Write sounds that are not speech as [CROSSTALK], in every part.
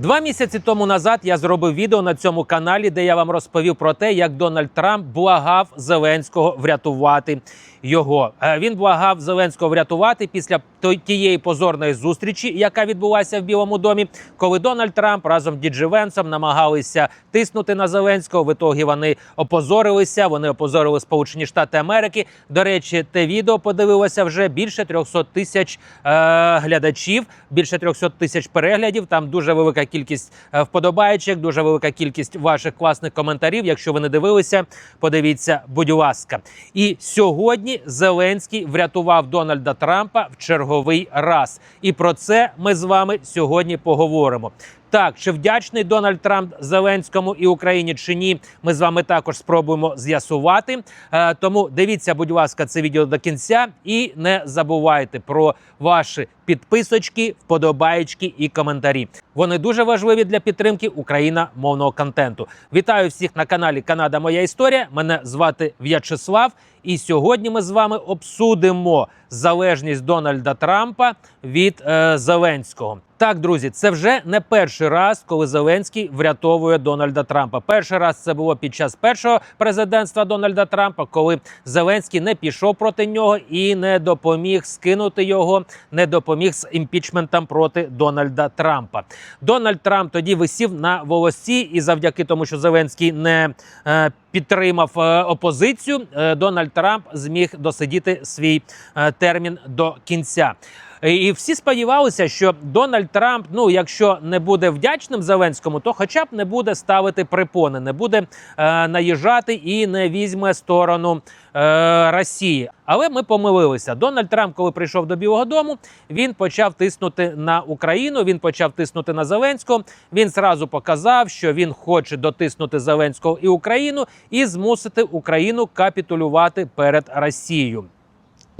Два місяці тому назад я зробив відео на цьому каналі, де я вам розповів про те, як Дональд Трамп благав Зеленського врятувати його. Е, Він благав Зеленського врятувати після тієї позорної зустрічі, яка відбулася в Білому домі, коли Дональд Трамп разом з Діджі намагалися тиснути на Зеленського. В ітогі вони опозорилися. Вони опозорили Сполучені Штати Америки. До речі, те відео подивилося вже більше 300 тисяч е, глядачів, більше 300 тисяч переглядів. Там дуже велика кількість е, вподобайчих, дуже велика кількість ваших класних коментарів. Якщо ви не дивилися, подивіться, будь ласка. І сьогодні Зеленський врятував Дональда Трампа в черговий раз. І про це ми з вами сьогодні поговоримо. Так, чи вдячний Дональд Трамп Зеленському і Україні чи ні, ми з вами також спробуємо з'ясувати. Е, тому дивіться, будь ласка, це відео до кінця і не забувайте про ваші підписочки, вподобаєчки і коментарі. Вони дуже важливі для підтримки україномовного контенту. Вітаю всіх на каналі Канада Моя Історія. Мене звати В'ячеслав. І сьогодні ми з вами обсудимо залежність Дональда Трампа від е, Зеленського. Так, друзі, це вже не перший раз, коли Зеленський врятовує Дональда Трампа. Перший раз це було під час першого президентства Дональда Трампа, коли Зеленський не пішов проти нього і не допоміг скинути його, не допоміг з імпічментом проти Дональда Трампа. Дональд Трамп тоді висів на волосі, і завдяки тому, що Зеленський не е, підтримав е, опозицію, е, Дональд Трамп зміг досидіти свій е, термін до кінця. І всі сподівалися, що Дональд Трамп, ну якщо не буде вдячним Зеленському, то хоча б не буде ставити припони, не буде е, наїжджати і не візьме сторону е, Росії. Але ми помилилися. Дональд Трамп, коли прийшов до Білого Дому, він почав тиснути на Україну. Він почав тиснути на Зеленського. Він зразу показав, що він хоче дотиснути Зеленського і Україну і змусити Україну капітулювати перед Росією.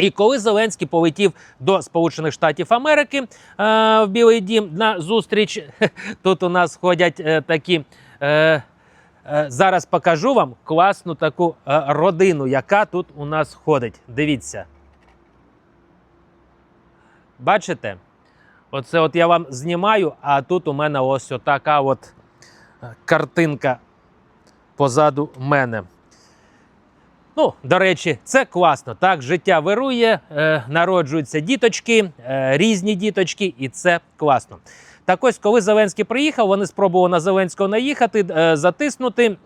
І коли Зеленський полетів до Сполучених Штатів Америки е, в Білий Дім на зустріч, [LAUGHS] тут у нас ходять е, такі. Е, е, зараз покажу вам класну таку родину, яка тут у нас ходить. Дивіться. Бачите? Оце от я вам знімаю, а тут у мене ось така от картинка позаду мене. Ну, до речі, це класно. Так, життя вирує, е, народжуються діточки, е, різні діточки, і це класно. Так ось, коли Зеленський приїхав, вони спробували на Зеленського наїхати, е, затиснути.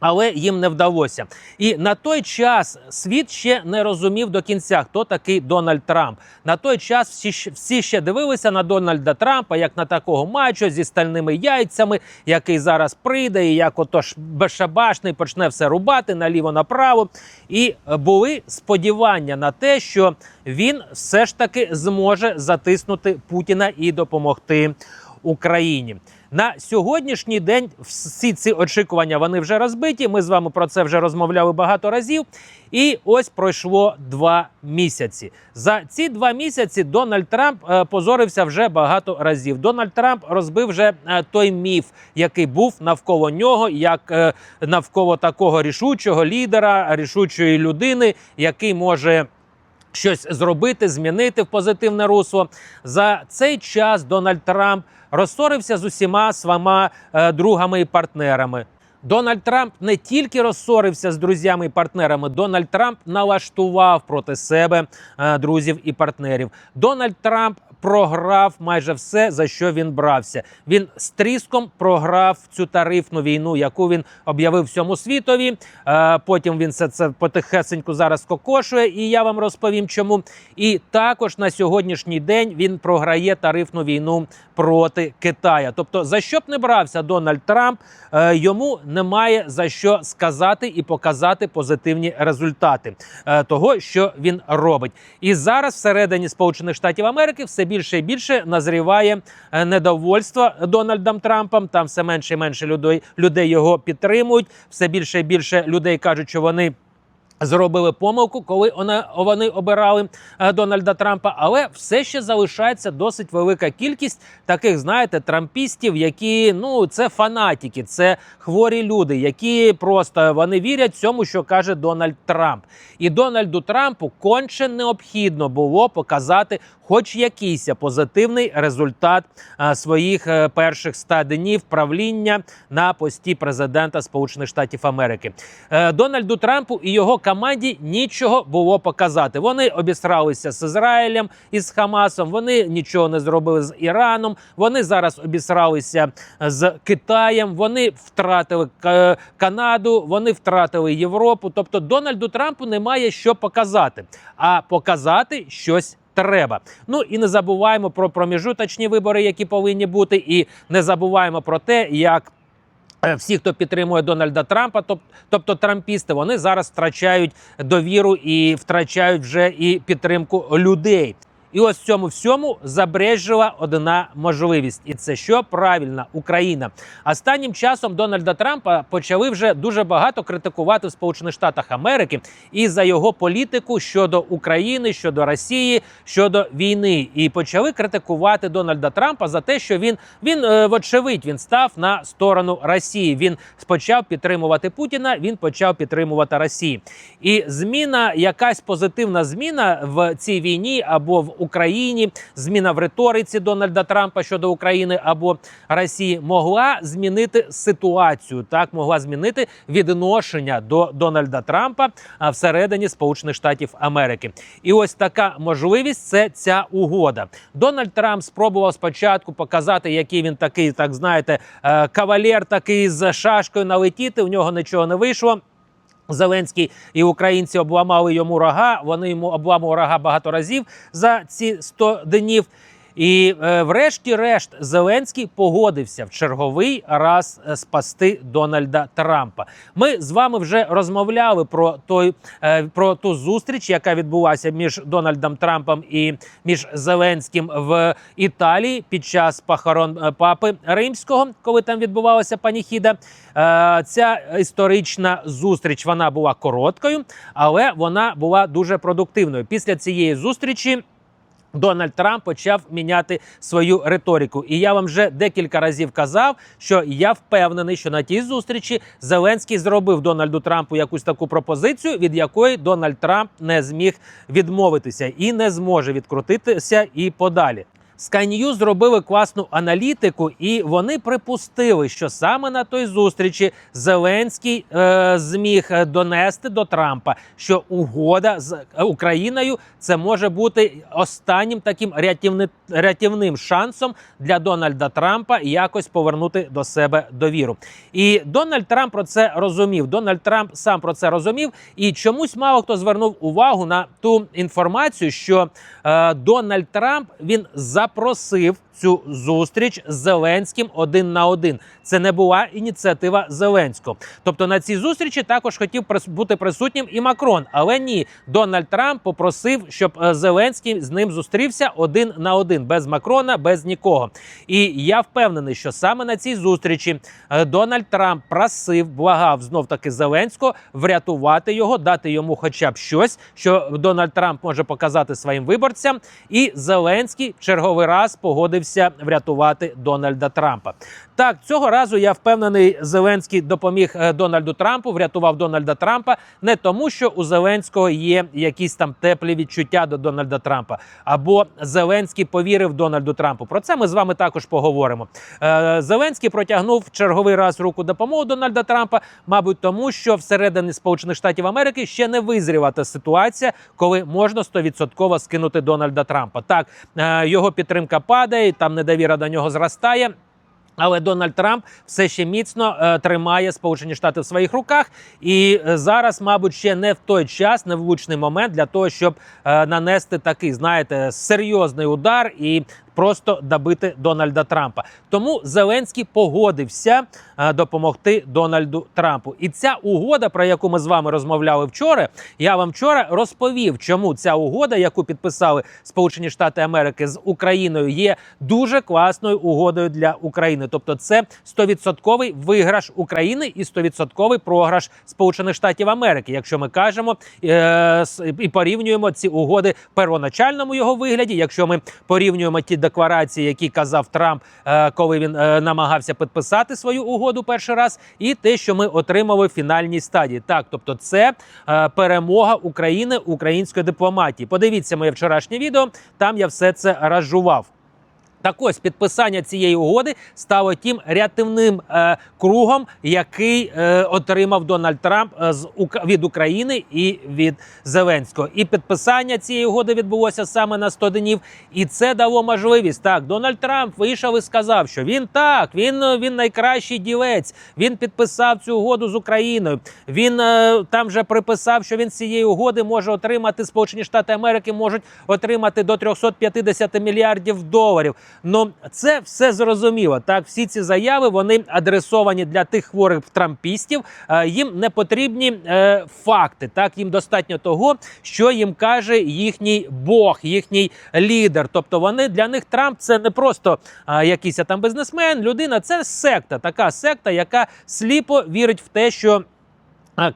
Але їм не вдалося. І на той час світ ще не розумів до кінця, хто такий Дональд Трамп. На той час всі, всі ще дивилися на Дональда Трампа як на такого мачо зі стальними яйцями, який зараз прийде, і як отож безшабашний почне все рубати наліво направо. І були сподівання на те, що він все ж таки зможе затиснути Путіна і допомогти Україні. На сьогоднішній день всі ці очікування вони вже розбиті. Ми з вами про це вже розмовляли багато разів. І ось пройшло два місяці. За ці два місяці Дональд Трамп е, позорився вже багато разів. Дональд Трамп розбив вже е, той міф, який був навколо нього, як е, навколо такого рішучого лідера, рішучої людини, який може. Щось зробити, змінити в позитивне русло. За цей час Дональд Трамп розсорився з усіма своїми е, другами і партнерами. Дональд Трамп не тільки розсорився з друзями і партнерами, Дональд Трамп налаштував проти себе е, друзів і партнерів. Дональд Трамп програв майже все, за що він брався. Він з тріском програв цю тарифну війну, яку він об'явив всьому світові. Е, Потім він все це потихесеньку зараз кокошує, і я вам розповім, чому. І також на сьогоднішній день він програє тарифну війну проти Китая. Тобто, за що б не брався Дональд Трамп, е, йому немає за що сказати і показати позитивні результати е, того, що він робить. І зараз всередині Сполучених Штатів Америки все більше і більше назріває е, недовольство Дональдом Трампом. Там все менше і менше людей, людей його підтримують. Все більше і більше людей кажуть, що вони. Зробили помилку, коли вони обирали е, Дональда Трампа, але все ще залишається досить велика кількість таких, знаєте, трампістів, які ну це фанатики, це хворі люди, які просто вони вірять цьому, що каже Дональд Трамп. І Дональду Трампу конче необхідно було показати хоч якийсь позитивний результат е, своїх е, перших 100 днів правління на пості президента Сполучених Штатів Америки. Дональду Трампу і його команді нічого було показати. Вони обісралися з Ізраїлем і з Хамасом. Вони нічого не зробили з Іраном. Вони зараз обісралися з Китаєм. Вони втратили Канаду, вони втратили Європу. Тобто Дональду Трампу немає що показати, а показати щось. Треба. Ну і не забуваємо про проміжуточні вибори, які повинні бути, і не забуваємо про те, як Е, Всі, хто підтримує Дональда Трампа, тобто трампісти, вони зараз втрачають довіру і втрачають вже і підтримку людей. І ось цьому всьому забрежила одна можливість, і це що правильна Україна. Останнім часом Дональда Трампа почали вже дуже багато критикувати в Сполучених Штатах Америки і за його політику щодо України, щодо Росії, щодо війни. І почали критикувати Дональда Трампа за те, що він він е, вочевидь він став на сторону Росії. Він почав підтримувати Путіна. Він почав підтримувати Росію. І зміна, якась позитивна зміна в цій війні або в Україні, зміна в риториці Дональда Трампа щодо України або Росії могла змінити ситуацію. Так могла змінити відношення до Дональда Трампа всередині Сполучених Штатів Америки. І ось така можливість це ця угода. Дональд Трамп спробував спочатку показати, який він такий, так знаєте, е, кавалер такий з шашкою налетіти. У нього нічого не вийшло. Зеленський і українці обламали йому рога. Вони йому обламували рога багато разів за ці 100 днів. І е, врешті-решт Зеленський погодився в черговий раз е, спасти Дональда Трампа. Ми з вами вже розмовляли про той е, про ту зустріч, яка відбулася між Дональдом Трампом і між Зеленським в Італії під час похорон е, папи римського, коли там відбувалася паніхіда. Е, Ця історична зустріч вона була короткою, але вона була дуже продуктивною. Після цієї зустрічі. Дональд Трамп почав міняти свою риторику, і я вам вже декілька разів казав, що я впевнений, що на тій зустрічі Зеленський зробив Дональду Трампу якусь таку пропозицію, від якої Дональд Трамп не зміг відмовитися і не зможе відкрутитися і подалі. Sky News зробили класну аналітику, і вони припустили, що саме на той зустрічі Зеленський е, зміг е, донести до Трампа, що угода з е, Україною це може бути останнім таким рятівни, рятівним шансом для Дональда Трампа якось повернути до себе довіру. І Дональд Трамп про це розумів. Дональд Трамп сам про це розумів, і чомусь мало хто звернув увагу на ту інформацію, що е, Дональд Трамп він запросив цю зустріч з Зеленським один на один. Це не була ініціатива Зеленського. Тобто на цій зустрічі також хотів бути присутнім і Макрон, але ні, Дональд Трамп попросив, щоб е, Зеленський з ним зустрівся один на один, без Макрона, без нікого. І я впевнений, що саме на цій зустрічі е, Дональд Трамп просив, благав знов таки Зеленського врятувати його, дати йому хоча б щось, що Дональд Трамп може показати своїм виборцям. І Зеленський в черговий раз погодився врятувати Дональда Трампа. Так, цього разу я впевнений, Зеленський допоміг е, Дональду Трампу, врятував Дональда Трампа не тому, що у Зеленського є якісь там теплі відчуття до Дональда Трампа, або Зеленський повірив Дональду Трампу. Про це ми з вами також поговоримо. Е, Зеленський протягнув черговий раз руку допомоги Дональда Трампа, мабуть, тому що всередині Сполучених Штатів Америки ще не визріла та ситуація, коли можна стовідсотково скинути Дональда Трампа. Так е, його підтримка падає, там недовіра до нього зростає. Але Дональд Трамп все ще міцно е, тримає Сполучені Штати в своїх руках, і е, зараз, мабуть, ще не в той час, не влучний момент для того, щоб е, нанести такий, знаєте, серйозний удар і просто добити Дональда Трампа. Тому Зеленський погодився е, допомогти Дональду Трампу. І ця угода, про яку ми з вами розмовляли вчора, я вам вчора розповів, чому ця угода, яку підписали Сполучені Штати Америки з Україною, є дуже класною угодою для України. Тобто, це 100% виграш України і 100% програш Сполучених Штатів Америки, якщо ми кажемо е, і порівнюємо ці угоди в первоначальному його вигляді. Якщо ми порівнюємо ті декларації, які казав Трамп, е, коли він е, намагався підписати свою угоду перший раз, і те, що ми отримали в фінальній стадії. Так, тобто, це е, перемога України української дипломатії. Подивіться моє вчорашнє відео. Там я все це розжував. Так ось підписання цієї угоди стало тим рятівним е, кругом, який е, отримав Дональд Трамп е, з від України і від Зеленського. І підписання цієї угоди відбулося саме на 100 днів. І це дало можливість. Так, Дональд Трамп вийшов і сказав, що він так, він, е, він найкращий ділець. Він підписав цю угоду з Україною. Він е, там вже приписав, що він з цієї угоди може отримати Сполучені Штати Америки можуть отримати до 350 мільярдів доларів. Ну це все зрозуміло. Так, всі ці заяви вони адресовані для тих хворих трампістів. Е, Їм не потрібні е, факти. Так, їм достатньо того, що їм каже їхній Бог, їхній лідер. Тобто вони для них Трамп це не просто а, якийсь там бізнесмен, людина, це секта, така секта, яка сліпо вірить в те, що.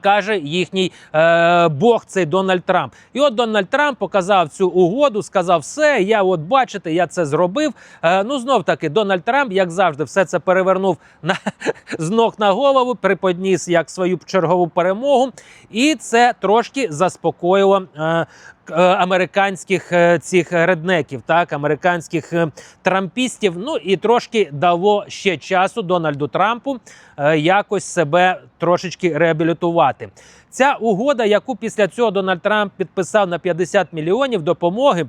Каже їхній е, Бог, цей Дональд Трамп. І от Дональд Трамп показав цю угоду, сказав: все, я от бачите, я це зробив. Е, ну знов таки, Дональд Трамп, як завжди, все це перевернув на [LAUGHS] з ног на голову, приподніс як свою чергову перемогу, і це трошки заспокоїло. Е, е, Американських е, цих реднеків, так американських е, трампістів. Ну і трошки дало ще часу Дональду Трампу якось себе трошечки реабілітувати. Ця угода, яку після цього Дональд Трамп підписав на 50 мільйонів допомоги.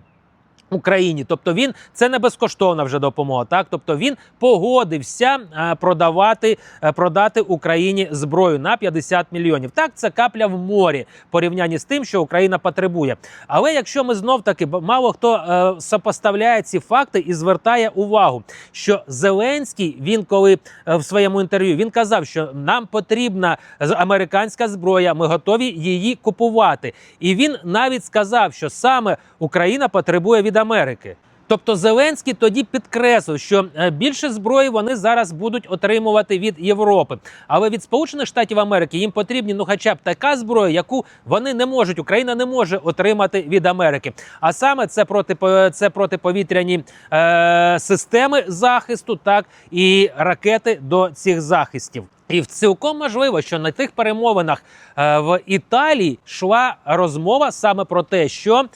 Україні, тобто він це не безкоштовна вже допомога. Так, тобто він погодився е, продавати е, продати Україні зброю на 50 мільйонів. Так, це капля в морі порівнянні з тим, що Україна потребує. Але якщо ми знов таки мало хто е, сопоставляє ці факти і звертає увагу, що Зеленський він коли е, в своєму інтерв'ю він казав, що нам потрібна американська зброя, ми готові її купувати. І він навіть сказав, що саме Україна потребує від Америки. Тобто Зеленський тоді підкреслив, що е, більше зброї вони зараз будуть отримувати від Європи, але від Сполучених Штатів Америки їм потрібні ну, хоча б така зброя, яку вони не можуть, Україна не може отримати від Америки. А саме це проти це протиповітряні е, системи захисту, так і ракети до цих захистів. І цілком можливо, що на тих перемовинах е, в Італії йшла розмова саме про те, що е,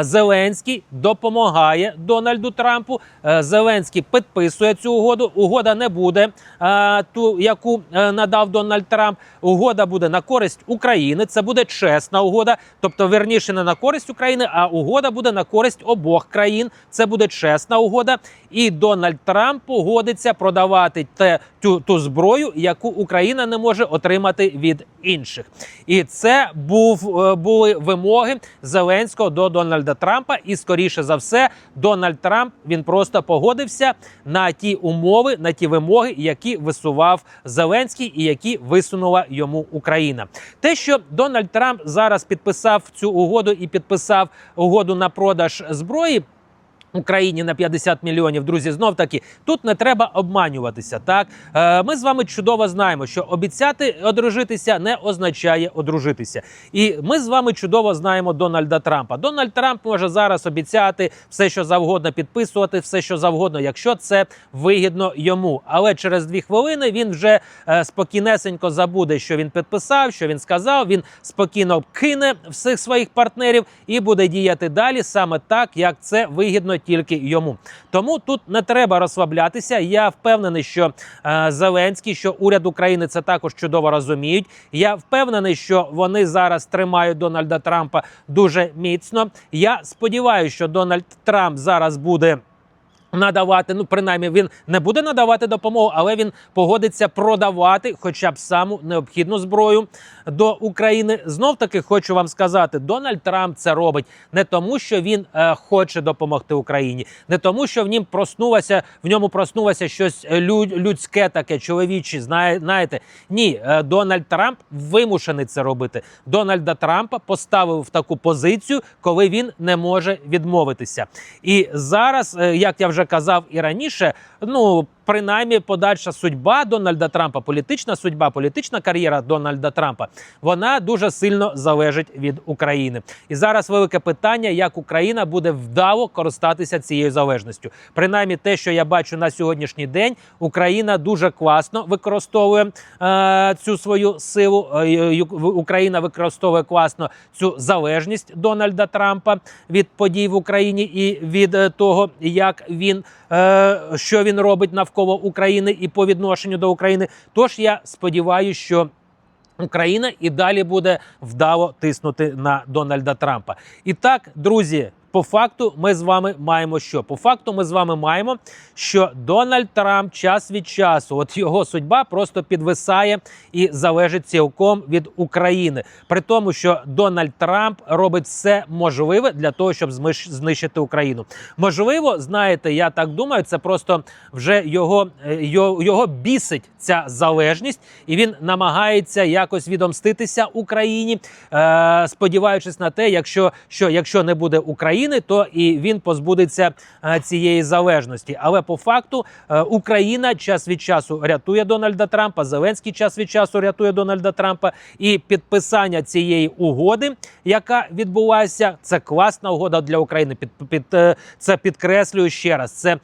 Зеленський допомагає Дональду Трампу. Е, Зеленський підписує цю угоду. Угода не буде е, ту, яку е, надав Дональд Трамп. Угода буде на користь України. Це буде чесна угода, тобто верніше не на користь України, а угода буде на користь обох країн. Це буде чесна угода. І Дональд Трамп погодиться продавати те ту, ту зброю, яку Україна не може отримати від інших. І це був е, були вимоги Зеленського до Дональда Трампа. І скоріше за все, Дональд Трамп він просто погодився на ті умови, на ті вимоги, які висував Зеленський, і які висунула йому Україна. Те, що Дональд Трамп зараз підписав цю угоду і підписав угоду на продаж зброї. Україні на 50 мільйонів. Друзі, знов таки тут не треба обманюватися. Так е, ми з вами чудово знаємо, що обіцяти одружитися не означає одружитися. І ми з вами чудово знаємо Дональда Трампа. Дональд Трамп може зараз обіцяти все, що завгодно, підписувати все, що завгодно, якщо це вигідно йому. Але через дві хвилини він вже е, спокійнесенько забуде, що він підписав, що він сказав. Він спокійно кине всіх своїх партнерів і буде діяти далі саме так, як це вигідно тільки йому. Тому тут не треба розслаблятися. Я впевнений, що е, Зеленський, що уряд України це також чудово розуміють. Я впевнений, що вони зараз тримають Дональда Трампа дуже міцно. Я сподіваюся, що Дональд Трамп зараз буде. Надавати, ну принаймні він не буде надавати допомогу, але він погодиться продавати, хоча б саму необхідну зброю до України. Знов таки хочу вам сказати, Дональд Трамп це робить не тому, що він е, хоче допомогти Україні, не тому, що в нім проснулося в ньому проснулося щось е, лю- людське, таке чоловіче. Знає, знаєте, ні, е, Дональд Трамп вимушений це робити. Дональда Трампа поставив в таку позицію, коли він не може відмовитися. І зараз, е, як я вже казав і раніше, ну принаймні подальша судьба Дональда Трампа, політична судьба, політична кар'єра Дональда Трампа, вона дуже сильно залежить від України. І зараз велике питання, як Україна буде вдало користатися цією залежністю. Принаймні, те, що я бачу на сьогоднішній день, Україна дуже класно використовує е, цю свою силу. Е, Україна використовує класно цю залежність Дональда Трампа від подій в Україні і від е, того, як він е, що він робить навколо України і по відношенню до України. Тож я сподіваюся, що. Україна і далі буде вдало тиснути на Дональда Трампа. І так, друзі, по факту ми з вами маємо що? По факту ми з вами маємо, що Дональд Трамп час від часу, от його судьба просто підвисає і залежить цілком від України. При тому, що Дональд Трамп робить все можливе для того, щоб знищити Україну. Можливо, знаєте, я так думаю, це просто вже його, е, його, його бісить ця залежність, і він намагається якось відомститися Україні, е, сподіваючись на те, якщо що якщо не буде України, то і він позбудеться е, цієї залежності. Але по факту е, Україна час від часу рятує Дональда Трампа. Зеленський час від часу рятує Дональда Трампа. І підписання цієї угоди, яка відбулася, це класна угода для України. Під, під е, це підкреслюю ще раз. Це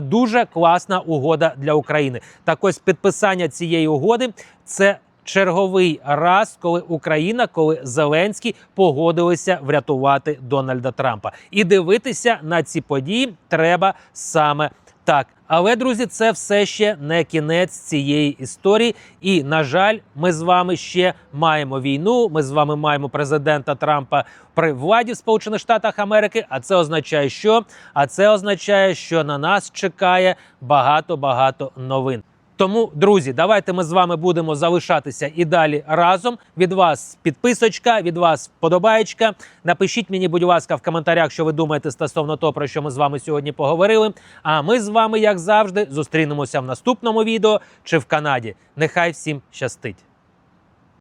дуже класна угода для України. Так ось підписання цієї угоди це. Черговий раз, коли Україна, коли Зеленський погодилися врятувати Дональда Трампа, і дивитися на ці події треба саме так. Але друзі, це все ще не кінець цієї історії. І на жаль, ми з вами ще маємо війну. Ми з вами маємо президента Трампа при владі в Сполучених Штатах Америки. А це означає, що? А це означає, що на нас чекає багато багато новин. Тому, друзі, давайте ми з вами будемо залишатися і далі разом. Від вас підписочка, від вас вподобаєчка. Напишіть мені, будь ласка, в коментарях, що ви думаєте стосовно того, про що ми з вами сьогодні поговорили. А ми з вами, як завжди, зустрінемося в наступному відео чи в Канаді. Нехай всім щастить!